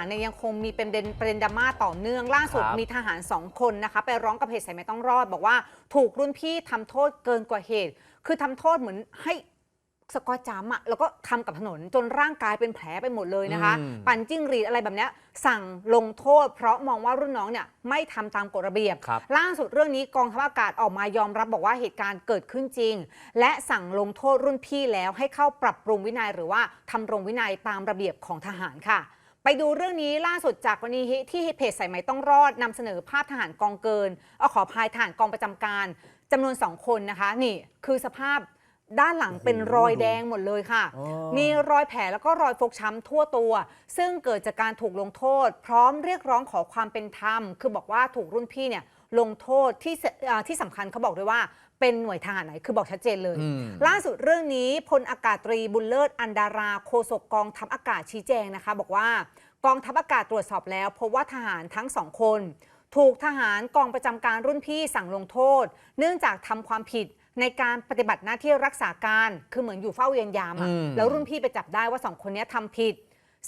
ารเนี่ยยังคงมีเป็นประเด็นประเด็นดราม่าต่อเนื่องล่าสุดครับมีทหารสองคนนะคะ ไปร้องกับเพจสายไม่ต้องรอด บอกว่าถูกรุ่นพี่ทำโทษเกินกว่าเหตุ คือทำโทษเหมือนให้สกอตจัมป์อะแล้วก็ทำกับถนนจนร่างกายเป็นแผลไปหมดเลยนะคะ อืม ปั่นจิ้งหรีดอะไรแบบเนี้ยสั่งลงโทษ เพราะมองว่ารุ่นน้องเนี่ยไม่ทำตามกฎระเบียบ ครับ ล่าสุดเรื่องนี้กองทัพอากาศออกมายอมรับบอกว่าเหตุการณ์เกิดขึ้นจริง และสั่งลงโทษรุ่นพี่แล้วให้เข้าปรับปรุงวินัยหรือว่าทำรงวินัยตามระเบียบของทหารค่ะ ไปดูเรื่องนี้ล่าสุดจากวันนี้ที่เพจสายไหมต้องรอดนำเสนอภาพทหารกองเกินเอาขอพายทหารกองประจำการจำนวนสองคนนะคะ นี่คือสภาพ ด้านหลังเป็นรอยแดงหมดเลยค่ะ อ๋อ มีรอยแผลแล้วก็รอยฟกช้ำทั่วตัว ซึ่งเกิดจากการถูกลงโทษ พร้อมเรียกร้องขอความเป็นธรรม คือบอกว่าถูกรุ่นพี่เนี่ยลงโทษที่เสอ่าที่สำคัญเขาบอกด้วยว่าเป็นหน่วยทหารไหน คือบอกชัดเจนเลย อืม ล่าสุดเรื่องนี้พลอากาศตรีบุญเลิศอันดาราโฆษกกองทัพอากาศชี้แจงนะคะ บอกว่ากองทัพอากาศตรวจสอบแล้ว พบว่าทหารทั้งสองคน ถูกทหารกองประจำการรุ่นพี่สั่งลงโทษ เนื่องจากทำความผิด ในการปฏิบัติหน้าที่รักษาการคือเหมือนอยู่เฝ้าเวียนยามอะอืม แล้วรุ่นพี่ไปจับได้ว่าสองคนเนี้ยทำผิด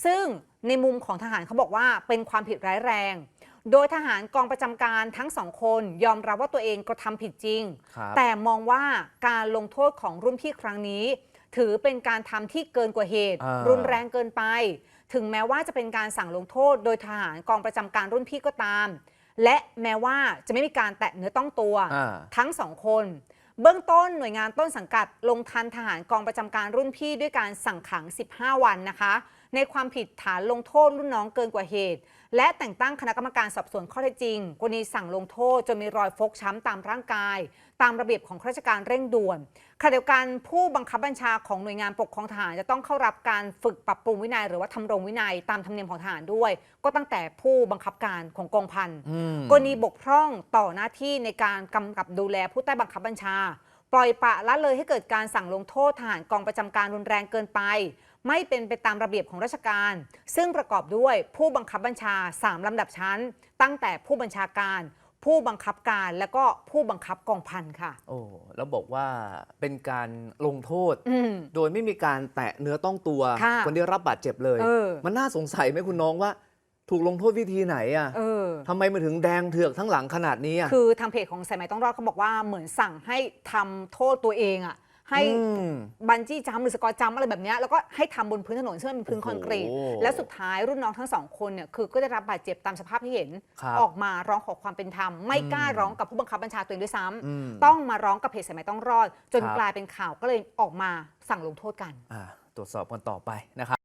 ซึ่งในมุมของทหารเขาบอกว่าเป็นความผิดร้ายแรง โดยทหารกองประจำการทั้งสองคนยอมรับว่าตัวเองก็ทำผิดจริง ครับแต่มองว่าการลงโทษของรุ่นพี่ครั้งนี้ ถือเป็นการทำที่เกินกว่าเหตุ อ่า รุนแรงเกินไป ถึงแม้ว่าจะเป็นการสั่งลงโทษ โดยทหารกองประจำการรุ่นพี่ก็ตาม และแม้ว่าจะไม่มีการแตะเนื้อต้องตัว อ่า ทั้งสองคน เบื้องต้นหน่วยงานต้นสังกัดลงทันทหารกองประจำการรุ่นพี่ด้วยการสั่งขัง 15 วันนะคะ ในความผิดฐานลงโทษรุ่นน้องเกินกว่าเหตุ และแต่งตั้งคณะกรรมการสอบสวนข้อเท็จจริงกรณีสั่งลงโทษจนมีรอยฟกช้ำตามร่างกาย ตามระเบียบของข้าราชการเร่งด่วนขณะเดียวกันผู้บังคับบัญชาของหน่วยงานปกครองทหารจะต้องเข้ารับการฝึกปรับปรุงวินัย หรือว่าทำรงวินัยตามธรรมเนียมของทหารด้วย ก็ตั้งแต่ผู้บังคับการของกองพันอืมกรณีบกพร่องต่อหน้าที่ในการกำกับดูแลผู้ใต้บังคับบัญชา ปล่อยปละละเลยให้เกิดการสั่งลงโทษทหารกองประจำการรุนแรงเกินไป ไม่เป็นไปตามระเบียบของราชการ ซึ่งประกอบด้วยผู้บังคับบัญชา 3 ลำดับชั้น ตั้งแต่ผู้บัญชาการ ผู้บังคับการและก็ผู้บังคับกองพันค่ะ โอ้แล้วบอกว่าเป็นการลงโทษ อืม โดยไม่มีการแตะเนื้อต้องตัวค่ะคนที่รับบาดเจ็บเลย เออ มันน่าสงสัยไหมคุณน้องว่า ถูกลงโทษวิธีไหนอะเออ ทำไมมันถึงแดงเถือกทั้งหลังขนาดนี้อะ คือทางเพจของสายไหมต้องรอดเขาบอกว่าเหมือนสั่งให้ทำโทษตัวเองอะ ให้อืมบันจี้จัมป์หรือสกอตจัมป์อะไรแบบเนี้ยแล้วก็ให้ทำบนพื้นถนนซึ่งมันเป็นพื้นโอ้คโหอนกรีต แล้วสุดท้ายรุ่นน้องทั้งสองคนเนี่ยคือก็ได้รับบาดเจ็บตามสภาพที่เห็นครับออกมาร้องขอความเป็นธรรม ไม่อืมกล้าร้องกับผู้บังคับบัญชาตัวเองด้วยซ้ำอืมต้องมาร้องกับเพจสายไหมต้องรอด จนครับกลายเป็นข่าวก็เลยออกมาสั่งลงโทษกันอ่าตรวจสอบกันต่อไปนะครับ